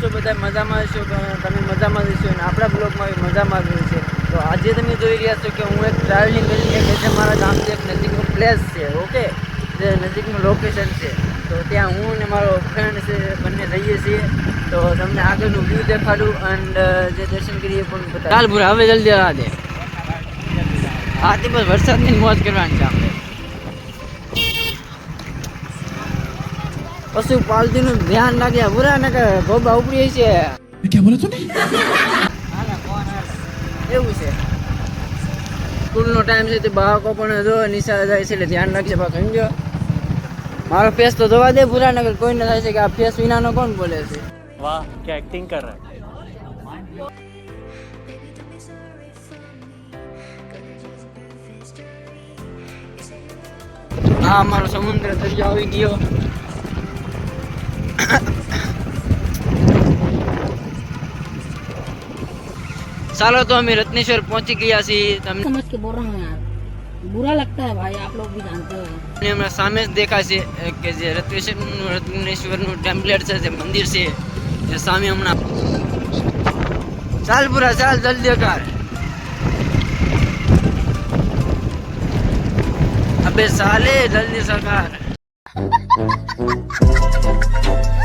છો બધા મજામાં હશો તમે મજામાં જશો અને આપણા બ્લોગમાં મજામાં જ છે. તો આજે તમે જોઈ રહ્યા છો કે હું એક ટ્રાવેલિંગ કરીને એક એટલે મારા ગામથી એક નજીકનું પ્લેસ છે ઓકે જે નજીકનું લોકેશન છે. તો ત્યાં હું અને મારો ફ્રેન્ડ છે, બંને રહીએ છીએ. તો તમને આગળનું વ્યૂ દેખાડું એન્ડ જે દર્શન કરીએ પણ ચાલ ભૂરા હવે જલ્દી આ દે. આથી બસ વરસાદની મોજ કરવાની છે આપણે. પશુપાલતી નું ધ્યાન રાખ્યા પૂરા ને કે ભોબા ઉપડી છે ક્યાં બોલે તું એવું છે. સ્કૂલનો ટાઈમ છે તે બાળકો પણ જો નિશાળે જાય છે એટલે ધ્યાન રાખજે બા સમજો? મારો ફેસ તો જોવા દે પૂરા નગર કોઈને થાય છે કે આ ફેસ વિનાનો કોણ બોલે છે? વાહ કે એક્ટિંગ કર રહા? આ અમારો સમુદ્ર દરિયો આવી ગયો. ચાલો તો અમે રત્નેશ્વર પહોંચી ગયા છીએ તમને समझ के बोल रहा हूँ यार बुरा लगता है भाई आप लोग भी जानते हो હમણાં સામે જ દેખાશે કે જે રત્નેશ્વરનું રત્નેશ્વરનું ટેમ્પલેટ છે જે મંદિર છે એ સામે હમણાં ચાલ પૂરા ચાલ જલ્દી કર અબે સાલે જલ્દી સરકાર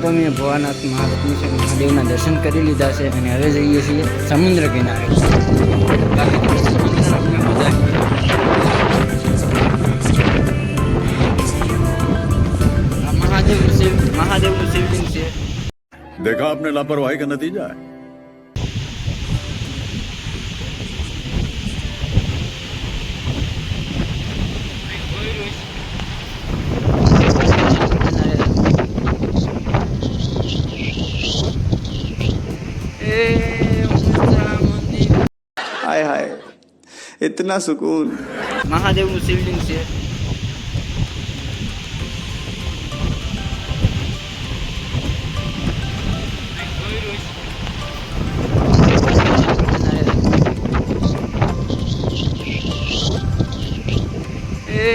તો અમે ભોળાનાથ મહારાજ મિશન મહાદેવના દર્શન કરી લીધા છે અને હવે જઈએ છીએ સમુદ્ર કિનારે. મહાદેવનું શિવલિંગ છે. દેખા આપને લાપરવાહી કા નતીજા इतना सुकून મહાદેવનું શિવલિંગ છે એ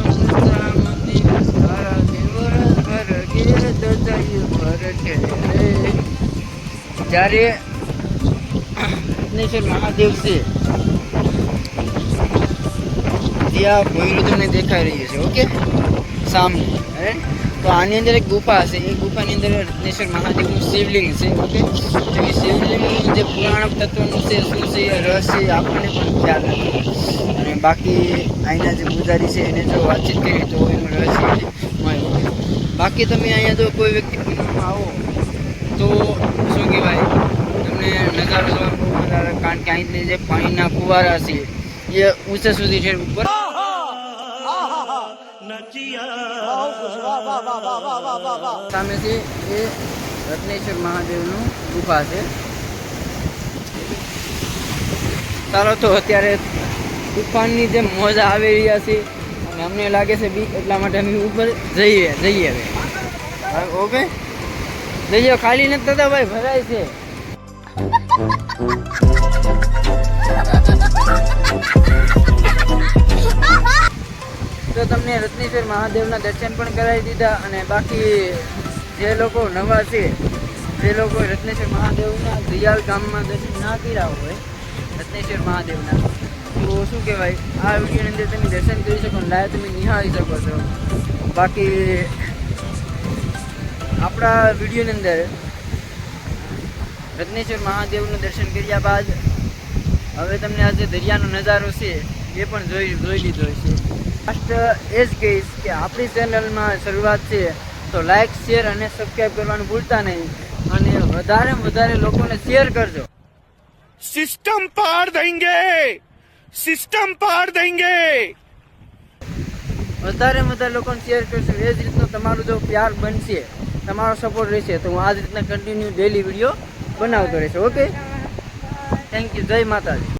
ઉમરા મંદિર તારા દેવરા ઘર ઘેર દજાયું ભર છે રે. જ્યારે રત્નેશ્વર મહાદેવ છે ત્યાં તમને દેખાઈ રહી છે, ઓકે? સામે. હે? તો આની અંદર એક ગુફા હશે. એ ગુફાની અંદર રત્નેશ્વર મહાદેવનું શિવલિંગ છે, ઓકે? તો એ શિવલિંગનું જે પુરાણ તત્વનું છે, શું છે રહસ્ય એ આપણને પણ ખ્યાલ નથી અને બાકી અહીંના જે પૂજારી છે, એને જો વાતચીત કરીએ તો એનું રહસ્ય બાકી તમે અહીંયા જો કોઈ વ્યક્તિ પૂનમમાં આવો, તો શું કહેવાય? તમને નજારો કારણ કે અહીંથી જે પાણીના ફુવારા છે, એ ઊંચા સુધી છે, ઉપર. સામે છે એ રત્નેશ્વર મહાદેવનું ગુફા છે ચાલો તો અત્યારે તુફાનની જે મોજા આવી રહ્યા છે અને અમને લાગે છે બી એટલા માટે અમે ઉપર જઈએ જઈએ હવે. ઓકે જઈએ ખાલી નથી થતા ભાઈ ભરાય છે. તો તમને રત્નેશ્વર મહાદેવના દર્શન પણ કરાવી દીધા અને બાકી જે લોકો નવા છે, જે લોકો રત્નેશ્વર મહાદેવના દિયાલ ગામમાં દર્શન ના કર્યા હોય, રત્નેશ્વર મહાદેવના, તો શું કહેવાય? આ વિડીયોની અંદર તમે દર્શન કરી શકો લાઈવ તમે નિહાળી શકો છો. બાકી આપણા વિડીયોની અંદર રત્નેશ્વર મહાદેવનું દર્શન કર્યા બાદ હવે તમને આજે દરિયાનો નજારો છે. એ પણ જોઈ જોઈ લીધો છે ફાસ્ટ એ જ કહીશ કે આપણી ચેનલમાં શરૂઆત છે તો લાઇક શેર અને સબસ્ક્રાઈબ કરવાનું ભૂલતા નહીં. અને વધારે વધારે લોકોને શેર કરજો. સિસ્ટમ પાર દેંગે સિસ્ટમ પાર દેંગે વધારે વધારે લોકોને શેર કરશો. એ જ રીતનો તમારો જો પ્યાર બનશે તમારો સપોર્ટ રહેશે તો હું આ જ રીતના કન્ટિન્યુ ડેલી વીડિયો બનાવતો રહેશે. ઓકે થેન્ક યુ જય માતાજી.